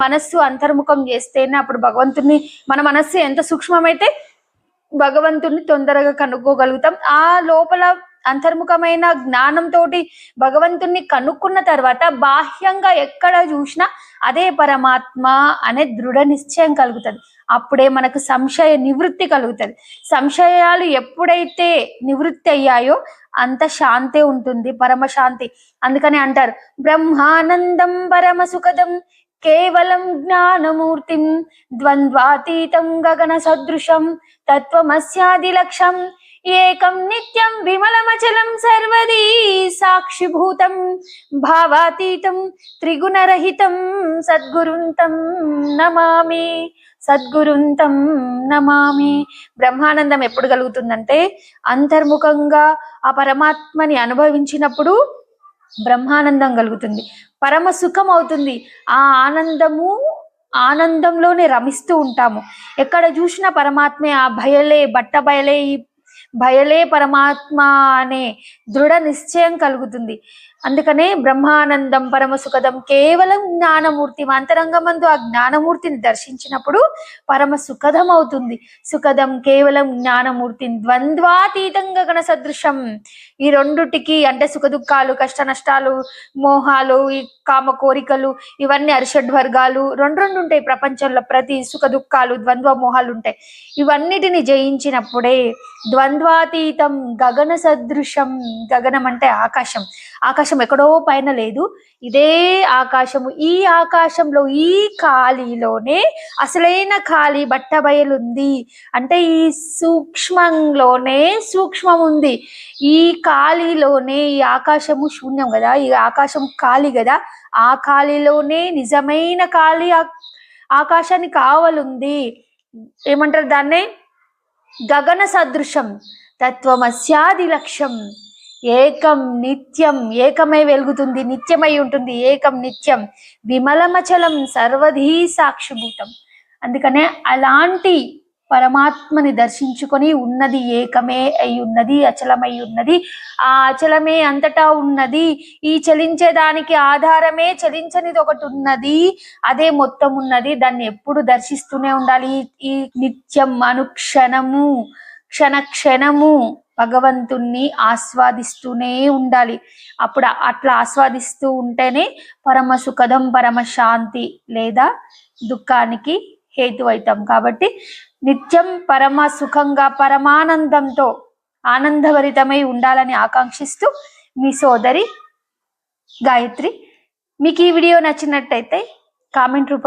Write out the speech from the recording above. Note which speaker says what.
Speaker 1: మనస్సు అంతర్ముఖం చేస్తేనే అప్పుడు భగవంతుని మన మనస్సు ఎంత సూక్ష్మమైతే భగవంతుని తొందరగా కనుక్కోగలుగుతాం. ఆ లోపల అంతర్ముఖమైన జ్ఞానంతో భగవంతుణ్ణి కనుక్కున్న తర్వాత బాహ్యంగా ఎక్కడ చూసినా అదే పరమాత్మ అనే దృఢ నిశ్చయం కలుగుతుంది. అప్పుడే మనకు సంశయ నివృత్తి కలుగుతుంది. సంశయాలు ఎప్పుడైతే నివృత్తి అయ్యాయో అంత శాంతి ఉంటుంది పరమశాంతి అందుకని అంటారు బ్రహ్మానందం పరమ సుఖదం కేవలం జ్ఞానమూర్తిం ద్వంద్వాతీతం గగన సదృశం తత్వమస్యాది లక్ష్యం ఏకం నిత్యం విమలమచలం సర్వదీ సాక్షిభూతం భావాతీతం త్రిగుణరహితం సద్గురుంతం నమామి సద్గురుంతం నమామి. బ్రహ్మానందం ఎప్పుడు కలుగుతుందంటే అంతర్ముఖంగా ఆ పరమాత్మని అనుభవించినప్పుడు బ్రహ్మానందం కలుగుతుంది. పరమ సుఖం అవుతుంది. ఆ ఆనందము ఆనందంలోనే రమిస్తూ ఉంటాము. ఎక్కడ చూసినా పరమాత్మే ఆ భయలే బట్ట బయలే ఈ భయలే పరమాత్మ అనే దృఢ నిశ్చయం కలుగుతుంది. అందుకనే బ్రహ్మానందం పరమ సుఖదం కేవలం జ్ఞానమూర్తి అంతరంగమందు ఆ జ్ఞానమూర్తిని దర్శించినప్పుడు పరమ సుఖదం అవుతుంది సుఖదం కేవలం జ్ఞానమూర్తిని ద్వంద్వాతీతంగా గణ సదృశం. ఈ రెండుటికి అంటే సుఖ దుఃఖాలు కష్ట నష్టాలు మోహాలు ఈ కామ కోరికలు ఇవన్నీ అరిషడ్ వర్గాలు రెండు రెండు ఉంటాయి ప్రపంచంలో. ప్రతి సుఖ దుఃఖాలు ద్వంద్వ మోహాలు ఉంటాయి. ఇవన్నిటిని జయించినప్పుడే ద్వంద్వ ద్వంద్వాతీతం గగన సదృశం. గగనం అంటే ఆకాశం. ఆకాశం ఎక్కడో పైన లేదు. ఇదే ఆకాశము. ఈ ఆకాశంలో ఈ ఖాళీలోనే అసలైన ఖాళీ బట్ట బయలుంది. అంటే ఈ సూక్ష్మంలోనే సూక్ష్మం ఉంది ఈ ఖాళీలోనే ఈ ఆకాశము శూన్యం కదా? ఈ ఆకాశం ఖాళీ కదా? ఆ ఖాళీలోనే నిజమైన ఖాళీ ఆకాశాన్ని ఆకాశానికి కావలుంది. ఏమంటారు దాన్నే? గగన సదృశం తత్వమస్యాది లక్ష్యం ఏకం నిత్యం ఏకమై వెలుగుతుంది నిత్యమై ఉంటుంది ఏకం నిత్యం. విమలమచలం సర్వధీ సాక్షిభూతం అందుకనే అలాంటి పరమాత్మని దర్శించుకొని ఉన్నది ఏకమే అయి ఉన్నది అచలమై ఉన్నది ఆ అచలమే అంతటా ఉన్నది. ఈ చలించే దానికి ఆధారమే చలించనిది ఒకటి ఉన్నది అదే మొత్తం ఉన్నది దాన్ని ఎప్పుడు దర్శిస్తూనే ఉండాలి. ఈ- ఈ నిత్యం అనుక్షణము క్షణ క్షణము భగవంతుణ్ణి ఆస్వాదిస్తూనే ఉండాలి. అప్పుడు అట్లా ఆస్వాదిస్తూ ఉంటేనే పరమ సుఖదం పరమ శాంతి లేదా దుఃఖానికి హేతు అవుతాం కాబట్టి నిత్యం పరమ సుఖంగా పరమానందంతో ఆనందభరితమై ఉండాలని ఆకాంక్షిస్తూ మీ సోదరి గాయత్రి. మీకు ఈ వీడియో నచ్చినట్టయితే కామెంట్ రూప